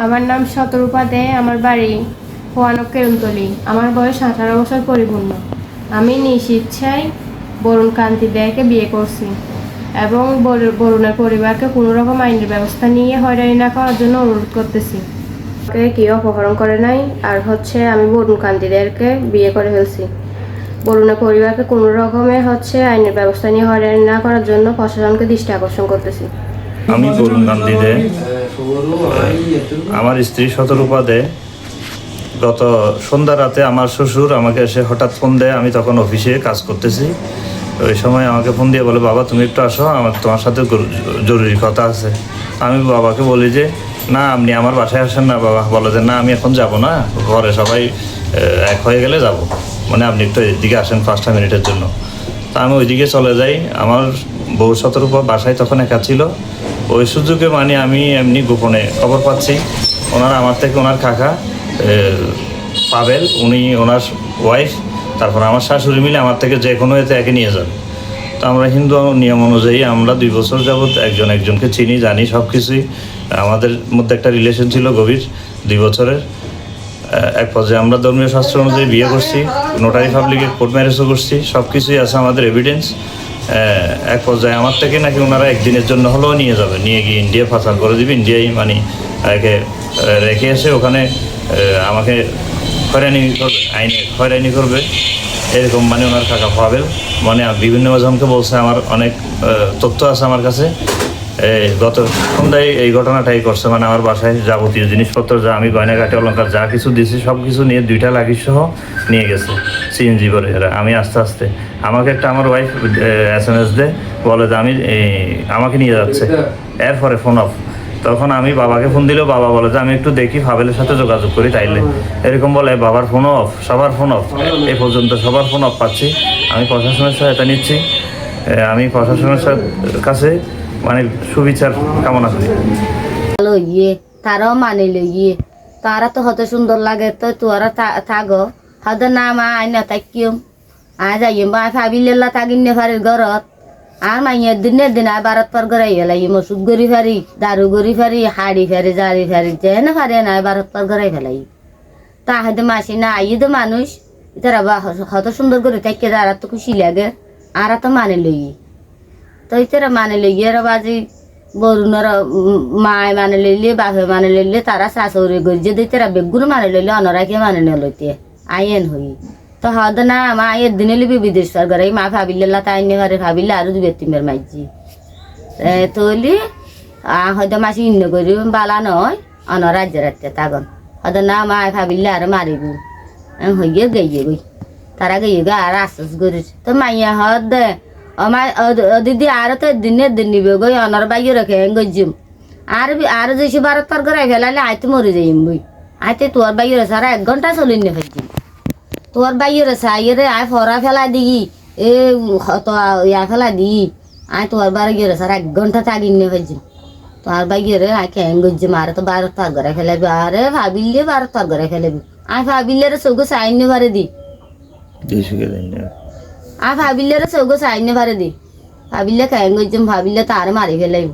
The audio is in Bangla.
আমার নাম শতরূপা দে, আমার বাড়ি হোয়ানক কেরুন্তলি আমার বয়স আঠারো বছর পরিপূর্ণ। আমি নিজ ইচ্ছায় বরুণ কান্তি দেয়কে বিয়ে করছি এবং বরু- বরুণের পরিবারকে কোনো রকম আইনের ব্যবস্থা নিয়ে হয়রানি না করার জন্য অনুরোধ করতেছি। আমাকে কেউ অপহরণ করে নাই? আর হচ্ছে আমি বরুণ কান্তিদেরকে বিয়ে করে ফেলছি। বরুণের পরিবারকে কোনো রকমে হচ্ছে আইনের ব্যবস্থা নিয়ে হয়রানি না করার জন্য প্রশাসনকে দৃষ্টি আকর্ষণ করতেছি। আমি বরুণ গান্ধী দে আমার স্ত্রী শতরূপা গত সন্ধ্যা রাতে আমার শ্বশুর আমাকে এসে হঠাৎ ফোন দেয়, আমি তখন অফিসে কাজ করতেছি। ওই সময় আমাকে ফোন দিয়ে বলে, বাবা, তুমি একটু আসো, আমার তোমার সাথে জরুরি কথা আছে। আমি বাবাকে বলি যে, না, আপনি আমার বাসায় আসেন না বাবা। বলে যে, না, আমি এখন যাব না, ঘরে সবাই এক হয়ে গেলে যাব। মানে আপনি একটু এদিকে আসেন পাঁচটা মিনিটের জন্য। তা আমি ওইদিকে চলে যাই। আমার বউ শতরূপা বাসায় তখন একা ছিল। ওই সুযোগে মানে আমি এমনি গোপনে খবর পাচ্ছি। ওনার আমার থেকে ওনার কাকা পাবেল, উনি ওনার ওয়াইফ তারপর আমার শাশুড়ি মিলে আমার থেকে যে কোনো এতে একে নিয়ে যান। তো আমরা হিন্দু নিয়ম অনুযায়ী আমরা দুই বছর যাবৎ একজন একজনকে চিনি, জানি সব কিছুই আমাদের মধ্যে একটা রিলেশন ছিল গভীর, দুই বছরের। এক পর্যায়ে আমরা ধর্মীয় শাস্ত্র অনুযায়ী বিয়ে করছি নোটারি পাবলিকে কোর্ট ম্যারেজও করছি সব কিছুই আছে আমাদের এভিডেন্স এক পর্যায়ে আমার থেকে নাকি ওনারা একদিনের জন্য হলেও নিয়ে যাবে। নিয়ে গিয়ে ইন্ডিয়া ফাঁসাল করে দিবে। ইন্ডিয়ায় মানে একে রেখে এসে ওখানে আমাকে হয়রানি করবে, আইনে হয়রানি করবে। এরকম মানে ওনার কাকা পাবেল মানে বিভিন্ন জনকে বলছে, আমার অনেক তথ্য আছে আমার কাছে। গত সন্ধ্যায় এই ঘটনাটাই করছে মানে আমার বাসায় যাবতীয় জিনিসপত্র, যা আমি গয়নাঘাটে অলঙ্কার যা কিছু দিয়েছি সব কিছু নিয়ে দুইটা লাগি সহ নিয়ে গেছে সিএনজি করে এরা আমি আস্তে আস্তে আমাকে একটা আমার ওয়াইফ এস এম এস দেয়, বলে যে আমি আমাকে নিয়ে যাচ্ছে। এরপরে ফোন অফ তখন আমি বাবাকে ফোন দিলেও বাবা বলে যে আমি একটু দেখি, ফাবেলের সাথে যোগাযোগ করি তাইলে। এরকম বলে, বাবার ফোন অফ সবার ফোন অফ এ পর্যন্ত সবার ফোন অফ পাচ্ছি। আমি প্রশাসনের সহায়তা নিচ্ছি। আমি প্রশাসনের কাছে মানে সুবিচার কামনা করি। ভালো ইয়ে তারাও মানিল ইয়ে। তারা তো হতে সুন্দর লাগে, তো তোরা থাগো। হতে না, মা, আইনা তাকিম আয় যাই মা ভাবিলেলা তাগিন ফারির ঘরত। আর মাইয়ের দিনে দিন আয় ভারত পার গড়াই ফেলাই মসুদ গড়ি ফারি দারু গড়ি ফারি হাড়ি ফারি জারি ফারি যে না ফারি না ভারত পার গড়াই ফেলাই তা হাতে মাসি না আই তো মানুষ। তারা বা, হত সুন্দর করে থাকে তারা তো খুশি লাগে। আর তো মানে লই তো ইতারা মানে এরা বাজি, বরুণর মায় মানে লইলে বাপে মানে লইলে তারা শাশুড়ি গরিজে দিতে তারা বেগুন মানে লইলে অনরাকে মানে নলইতে আইন হই। তো হদ না, মা এর দিনে লিবি বিদেশ সরকার মা ভাবিলে তাই নে ঘরে ভাবিলে, আরও দুবে তিমের মাইজি তলি হয়তো মাসি ইন্ন করি বালা নয় অন রাজ্য রাখতে তাগন। হদ না, মা ভাবিলে আর মারিব। হইয়ে গইয়ে গই, তারা গইয়ে গে আর আশ্বাস করিস। তো মাইয়া হদ আমার দিদি আর তো দিনে দিন নিবে গই, অনর বাইয়ে রেখে গজিম আর আর যে ভারত পার করে ফেলালে আইতে মরে যাইম বই। আইতে তোর বাইয়ে রে সারা এক ঘণ্টা চলি নে ফেলছি। তোর বাইয়ে রে সাইয়ে আয় ফরা ফেলা দিই এ তো ইয়া ফেলা দিই আয় তোর বাইয়ে রে সারা এক ঘণ্টা তাগিন নে ফেলছি। তোর বাইয়ে রে, আয় কেন গজিম আর তো ভারত পার করে ফেলাবি, আরে ভাবিলে ভারত পার করে ফেলাবি। আয় ভাবিলে রে সৌগো সাইন পারে দি। ആ ഭാവില്ലാതെ സുഖം സായിനെ പറയതേ ഭാവില്ല കയം കൊച്ചും ഭാവില്ല താരം മാറി ഫെല്ലയും